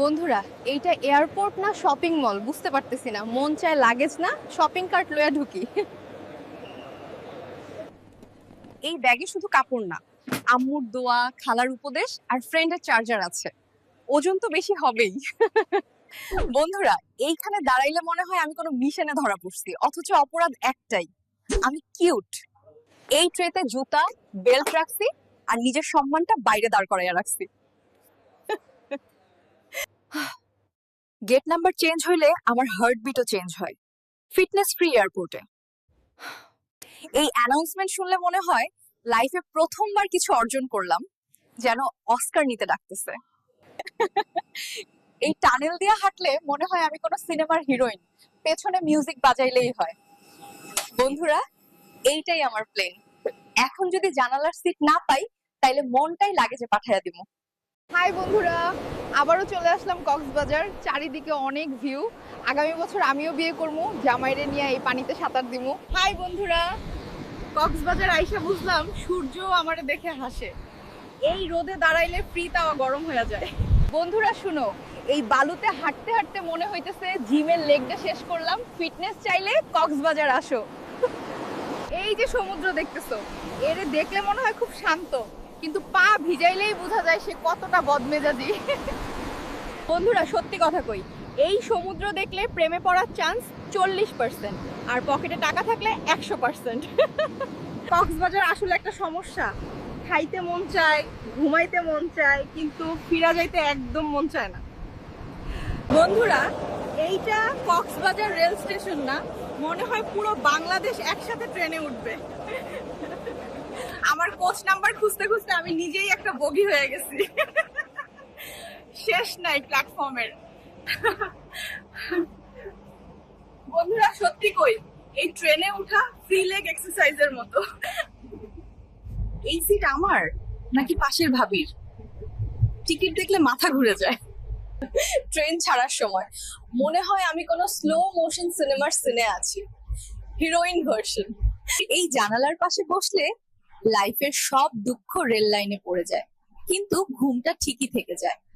বন্ধুরা, এইটা এয়ারপোর্ট না শপিং মল বুঝতে পারতেছি না। মন চায় লাগেজ না শপিং কার্ট লইয়া ঢুকি। এই ব্যাগে শুধু কাপড় না, আম্মুর দোয়া, খালার উপদেশ আর ফ্রেন্ডের চার্জার আছে। ওজন তো বেশি হবেই। বন্ধুরা, এইখানে দাঁড়াইলে মনে হয় আমি কোনো মিশনে ধরা পড়ছি, অথচ অপরাধ একটাই। আমি কিউট এই ট্রেতে জুতা বেল্ট রাখছি আর নিজের সম্মানটা বাইরে দাঁড় করাইয়া রাখছি। গেট নাম্বার চেঞ্জ হইলে আমার হার্টবিটও চেঞ্জ হয়। ফিটনেস ফ্রি এয়ারপোর্টে। এই অ্যানাউন্সমেন্ট শুনলে মনে হয় লাইফে প্রথমবার কিছু অর্জন করলাম, যেন অস্কার নিতে ডাকতেছে। এই টানেল দিয়ে হাঁটলে মনে হয় আমি কোনো সিনেমার হিরোইন, পেছনে মিউজিক বাজাইলেই হয়। বন্ধুরা, এইটাই আমার প্লেন। এখন যদি জানালার সিট না পাই, তাইলে মনটাই লাগেজে পাঠাইয়া দিব। হাই বন্ধুরা আবারও চলে আসলাম কক্সবাজার, চারিদিকে অনেক ভিউ আগামী বছর আমিও বিয়ে করব, জামাইরে নিয়ে এই পানিতে সাঁতার দিমু। হাই বন্ধুরা, কক্সবাজার আইসা বুঝলাম সূর্য আমারে দেখে হাসে। এই রোদে দাঁড়াইলে ফ্রি তাওয়া গরম হয়ে যায়। বন্ধুরা, শুনো, এই বালুতে হাঁটতে হাঁটতে মনে হইতেছে জিমের লেগটা শেষ করলাম। ফিটনেস চাইলে কক্সবাজার আসো। এই যে সমুদ্র দেখতেছো, এরে দেখলে মনে হয় খুব শান্ত। কিন্তু পা ভিজাইলেই বোঝা যায় সে কতটা বদমেজাজি। বন্ধুরা, সত্যি কথা কই, এই সমুদ্র দেখলে প্রেমে পড়ার চান্স চল্লিশ পার্সেন্ট আর পকেটে টাকা থাকলে একশো পার্সেন্ট কক্সবাজার আসলে একটা সমস্যা। খাইতে মন চায়, ঘুমাইতে মন চায়, কিন্তু ফিরা যাইতে একদম মন চায় না। বন্ধুরা, এইটা কক্সবাজার রেল স্টেশন না, মনে হয় পুরো বাংলাদেশ একসাথে ট্রেনে উঠবে। আমার কোচ নাম্বার খুঁজতে খুঁজতে আমি নিজেই একটা বগি হয়ে গেছি। শেষ নাই প্ল্যাটফর্মের বন্ধুরা, সত্যি কই, এই ট্রেনে ওঠা ফ্রি লেগ এক্সারসাইজের মতো। এই সিট আমার নাকি পাশের ভাবির? টিকিট দেখলে মাথা ঘুরে যায়। ট্রেন ছাড়ার সময়। মনে হয় আমি কোনো স্লো মোশন সিনেমার সিনে আছি। হিরোইন ভার্সন এই জানালার পাশে বসলে লাইফের সব দুঃখ রেল লাইনে পড়ে যায়। কিন্তু ঘুমটা ঠিকই থেকে যায়।